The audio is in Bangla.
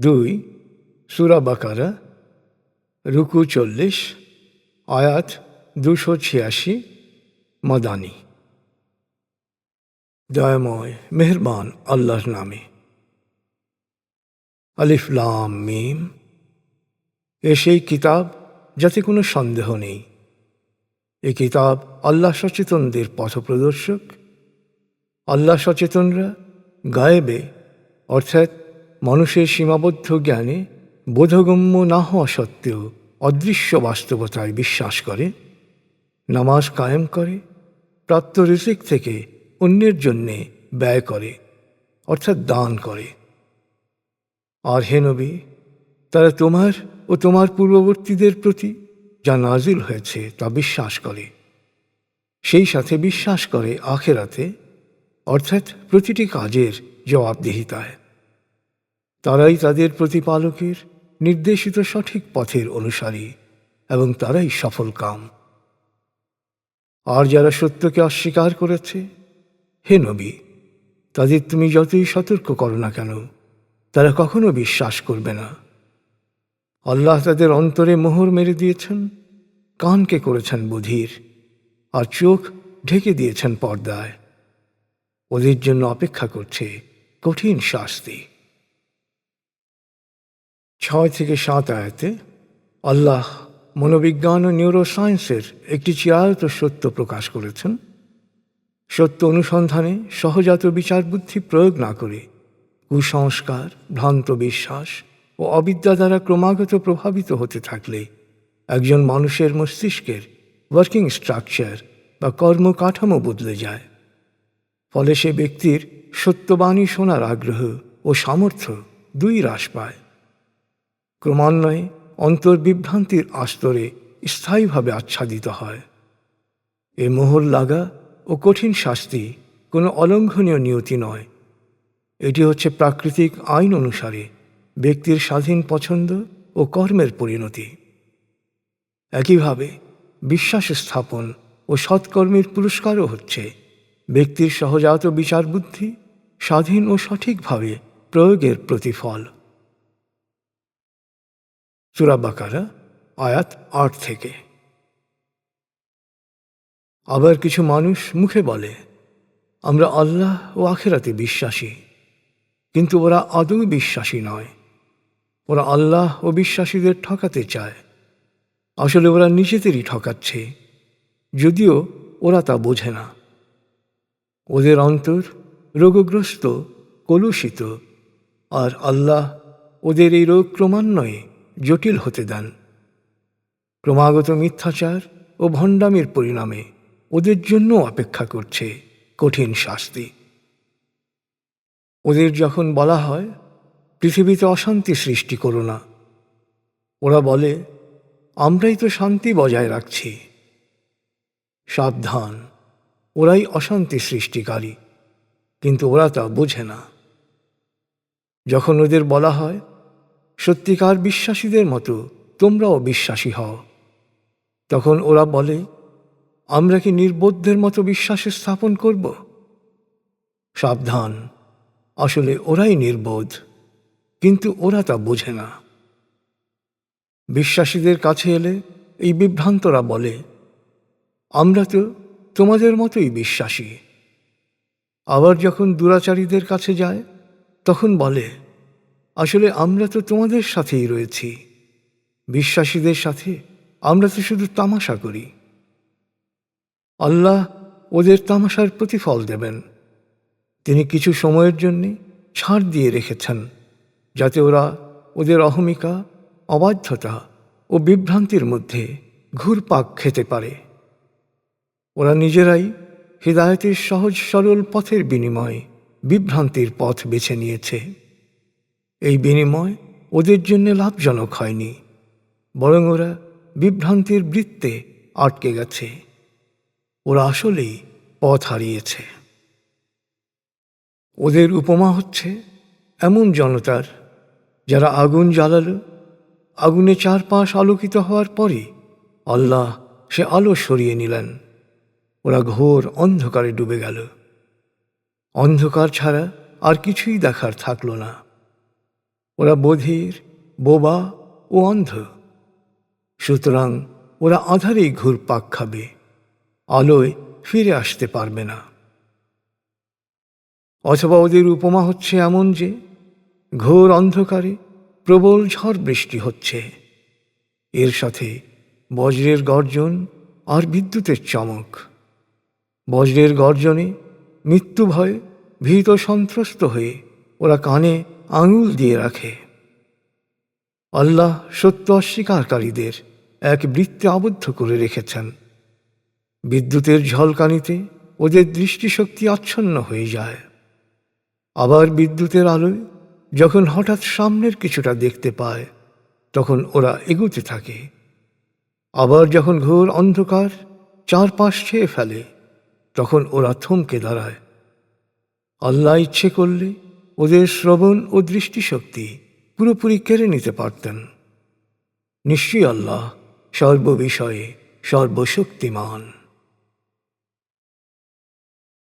দুই, সুরা বাকারা, রুকু চল্লিশ, আয়াত দুশো ছিয়াশি, মাদানি। দয়াময়, মেহরবান আল্লাহর নামে। আলিফলাম মিম। এ সেই কিতাব যাতে কোনো সন্দেহ নেই। এ কিতাব আল্লাহ সচেতনদের পথপ্রদর্শক। আল্লাহ সচেতনরা গায়েবে, অর্থাৎ মানুষের সীমাবদ্ধ জ্ঞানে বোধগম্য না হওয়া সত্ত্বেও অদৃশ্য বাস্তবতায় বিশ্বাস করে, নামাজ কায়েম করে, প্রাপ্ত ঋষিক থেকে অন্যের জন্যে ব্যয় করে, অর্থাৎ দান করে। আর হে নবী, তারা তোমার ও তোমার পূর্ববর্তীদের প্রতি যা নাজিল হয়েছে তা বিশ্বাস করে। সেই সাথে বিশ্বাস করে আখেরাতে, অর্থাৎ প্রতিটি কাজের জবাবদিহিতায়। তারাই তাদের প্রতিপালকের নির্দেশিত সঠিক পথের অনুসারী এবং তারাই সফল কাম। আর যারা সত্যকে অস্বীকার করেছে, হে নবী, তাদের তুমি যতই সতর্ক করো না কেন, তারা কখনো বিশ্বাস করবে না। আল্লাহ তাদের অন্তরে মোহর মেরে দিয়েছেন, কানকে করেছেন বধির, আর চোখ ঢেকে দিয়েছেন পর্দায়। ওদের জন্য অপেক্ষা করছে কঠিন শাস্তি। ছয় থেকে সাত আয়াতে আল্লাহ মনোবিজ্ঞান ও নিউরোসায়েন্সের একটি চিরায়ত সত্য প্রকাশ করেছেন। সত্য অনুসন্ধানে সহজাত বিচার বুদ্ধি প্রয়োগ না করে কুসংস্কার, ভ্রান্ত বিশ্বাস ও অবিদ্যা দ্বারা ক্রমাগত প্রভাবিত হতে থাকলে একজন মানুষের মস্তিষ্কের ওয়ার্কিং স্ট্রাকচার বা কর্মকাঠামো বদলে যায়। ফলে সে ব্যক্তির সত্যবাণী শোনার আগ্রহ ও সামর্থ্য দুই হ্রাস পায়। ক্রমান্বয়ে অন্তর্বিভ্রান্তির আস্তরে স্থায়ীভাবে আচ্ছাদিত হয়। এ মোহর লাগা ও কঠিন শাস্তি কোনো অলঙ্ঘনীয় নিয়তি নয়। এটি হচ্ছে প্রাকৃতিক আইন অনুসারে ব্যক্তির স্বাধীন পছন্দ ও কর্মের পরিণতি। একইভাবে বিশ্বাস স্থাপন ও সৎকর্মের পুরস্কারও হচ্ছে ব্যক্তির সহজাত বিচার বুদ্ধি স্বাধীন ও সঠিকভাবে প্রয়োগের প্রতিফল। চূড়াবাকারা আয়াত আট থেকে। আবার কিছু মানুষ মুখে বলে, আমরা আল্লাহ ও আখেরাতে বিশ্বাসী, কিন্তু ওরা আদৌ বিশ্বাসী নয়। ওরা আল্লাহ ও বিশ্বাসীদের ঠকাতে চায়। আসলে ওরা নিজেদেরই ঠকাচ্ছে, যদিও ওরা তা বোঝে না। ওদের অন্তর রোগগ্রস্ত, কলুষিত, আর আল্লাহ ওদের এই রোগ ক্রমান্বয়ে জটিল হতে দেন। ক্রমাগত মিথ্যাচার ও ভণ্ডামির পরিণামে ওদের জন্য অপেক্ষা করছে কঠিন শাস্তি। ওদের যখন বলা হয়, পৃথিবীতে অশান্তি সৃষ্টি করো না। ওরা বলে, আমরাই তো শান্তি বজায় রাখছি। সাবধান, ওরাই অশান্তি সৃষ্টিকারী, কিন্তু ওরা তা বোঝে না। যখন ওদের বলা হয় সত্যিকার বিশ্বাসীদের মতো তোমরাও বিশ্বাসী হও। তখন ওরা বলে, আমরা কি নির্বোধদের মতো বিশ্বাস স্থাপন করব? সাবধান, আসলে ওরাই নির্বোধ, কিন্তু ওরা তা বোঝে না। বিশ্বাসীদের কাছে এলে এই বিভ্রান্তরা বলে, আমরা তো তোমাদের মতোই বিশ্বাসী। আবার যখন দুরাচারীদের কাছে যায়, তখন বলে আসলে আমরা তো তোমাদের সাথেই রয়েছি। বিশ্বাসীদের সাথে আমরা তো শুধু তামাশা করি। আল্লাহ ওদের তামাশার প্রতিফল দেবেন। তিনি কিছু সময়ের জন্যে ছাড় দিয়ে রেখেছেন, যাতে ওরা ওদের অহমিকা, অবাধ্যতা ও বিভ্রান্তির মধ্যে ঘুরপাক খেতে পারে। ওরা নিজেরাই হৃদায়তের সহজ সরল পথের বিনিময়ে বিভ্রান্তির পথ বেছে নিয়েছে। এই বিনিময় ওদের জন্য লাভজনক হয়নি। বরং ওরা বিভ্রান্তির বৃত্তে আটকে গেছে। ওরা আসলেই পথ হারিয়েছে। ওদের উপমা হচ্ছে এমন জনতার, যারা আগুন জ্বালালো, আগুনে চারপাশ আলোকিত হওয়ার পরে আল্লাহ সে আলো সরিয়ে নিলেন। ওরা ঘোর অন্ধকারে ডুবে গেল। অন্ধকার ছাড়া আর কিছুই দেখার থাকল না। ওরা বধির, বোবা ও অন্ধ। সুতরাং ওরা আধারেই ঘুরপাক খাবে, আলোয় ফিরে আসতে পারবে না। অথবা ওদের উপমা হচ্ছে এমন যে, ঘোর অন্ধকারে প্রবল ঝড় বৃষ্টি হচ্ছে। এর সাথে বজ্রের গর্জন আর বিদ্যুতের চমক। বজ্রের গর্জনে মৃত্যু ভয়ে ভীত সন্ত্রস্ত হয়ে ওরা কানে আঙুল দিয়ে রাখে। আল্লাহ সত্য অস্বীকারীদের এক বৃত্তে আবদ্ধ করে রেখেছেন। বিদ্যুতের ঝলকানিতে ওদের দৃষ্টিশক্তি আচ্ছন্ন হয়ে যায়। আবার বিদ্যুতের আলোয় যখন হঠাৎ সামনের কিছুটা দেখতে পায়, তখন ওরা এগুতে থাকে। আবার যখন ঘোর অন্ধকার চারপাশ ছেয়ে ফেলে, তখন ওরা থমকে দাঁড়ায়। আল্লাহ ইচ্ছে করলে ওদের শ্রবণ ও দৃষ্টিশক্তি পুরোপুরি কেড়ে নিতে পারতেন। নিশ্চয়ই আল্লাহ সর্ববিষয়ে সর্বশক্তিমান।